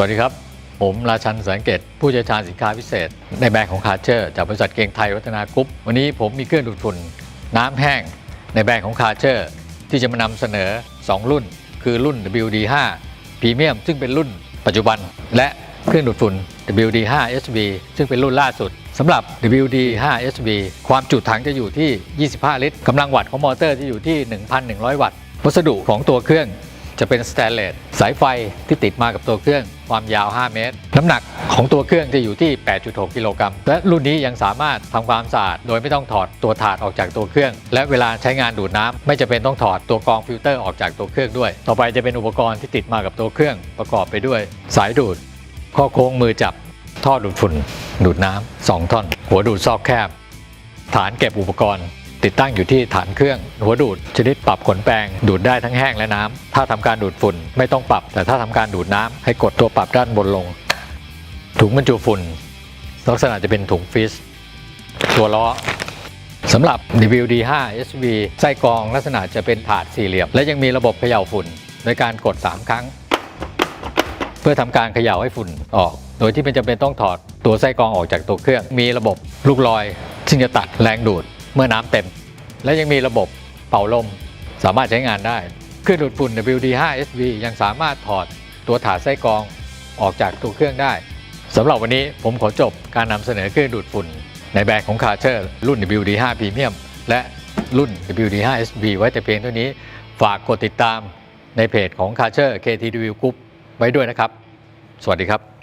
วัสดีครับ ผมราชันแสงเกต ผู้เชี่ยวชาญสินค้าพิเศษ ในแบรนด์ของคาเชอร์จากบริษัทเกงไทยวัฒนากรุ๊ปวันนี้ผมมีเครื่องดูดฝุ่นน้ำแห้ง ในแบรนด์ของคาเชอร์ที่จะมานำเสนอ 2 รุ่น คือรุ่น WD5 พรีเมียมซึ่งเป็นรุ่นปัจจุบัน และเครื่องดูดฝุ่น WD5 SV ซึ่งเป็นรุ่นล่าสุดสำหรับ WD5 SV ความจุถังจะอยู่ที่ 25 ลิตรกำลังวัตต์ของมอเตอร์จะอยู่ที่ 1,100 วัตต์วัสดุของตัวเครื่องจะเป็นสแตนเลสสายไฟที่ติดมากับตัวเครื่อง ความยาว 5 เมตร น้ำหนักของตัวเครื่องจะอยู่ที่ 8.6 กิโลกรัม และรุ่นนี้ยังสามารถทำความสะอาดโดยไม่ต้องถอดตัวถาดออกจากตัวเครื่อง และเวลาใช้งานดูดน้ำไม่จะเป็นต้องถอดตัวกรองฟิลเตอร์ออกจากตัวเครื่องด้วย ต่อไปจะเป็นอุปกรณ์ที่ติดมากับตัวเครื่องประกอบไปด้วย สายดูด ข้อโค้งมือจับ ท่อดูดฝุ่น ดูดน้ำสองท่อน หัวดูดซอกแคบ ฐานเก็บอุปกรณ์ ติดตั้งอยู่ที่ฐานเครื่องหัวดูด ชนิดปรับขนแปรงดูดได้ทั้งแห้งและน้ำถ้าทำการดูดฝุ่นไม่ต้องปรับ แต่ถ้าทำการดูดน้ำให้กดตัวปรับด้านบนลง ถุงบรรจุฝุ่น ลักษณะจะเป็นถุงฟิสตัวล้อสำหรับ WD5 SV ไส้กรองลักษณะจะเป็นถาดสี่เหลี่ยม และยังมีระบบเขย่าฝุ่น โดยการกด 3 ครั้ง เพื่อทำการเขย่าให้ฝุ่นออก โดยที่ไม่จำเป็นต้องถอดตัวไส้กรองออกจากตัวเครื่อง มีระบบลูกลอยซึ่งจะตัดแรงดูด เมื่อน้ำเต็ม และยังมีระบบเป่าลม สามารถใช้งานได้เครื่องดูดฝุ่น WD5 SV ยังสามารถถอดตัวถาดไส้กรองออกจากตัวเครื่องได้สำหรับวันนี้ผมขอจบการนำเสนอเครื่องดูดฝุ่น ในแบรนด์ของคาเชอร์รุ่น WD5 Premium และรุ่น WD5 SV ไว้แต่เพียงเท่านี้ ฝากกดติดตามในเพจของคาเชอร์ KTW Group ไว้ด้วยนะครับ สวัสดีครับ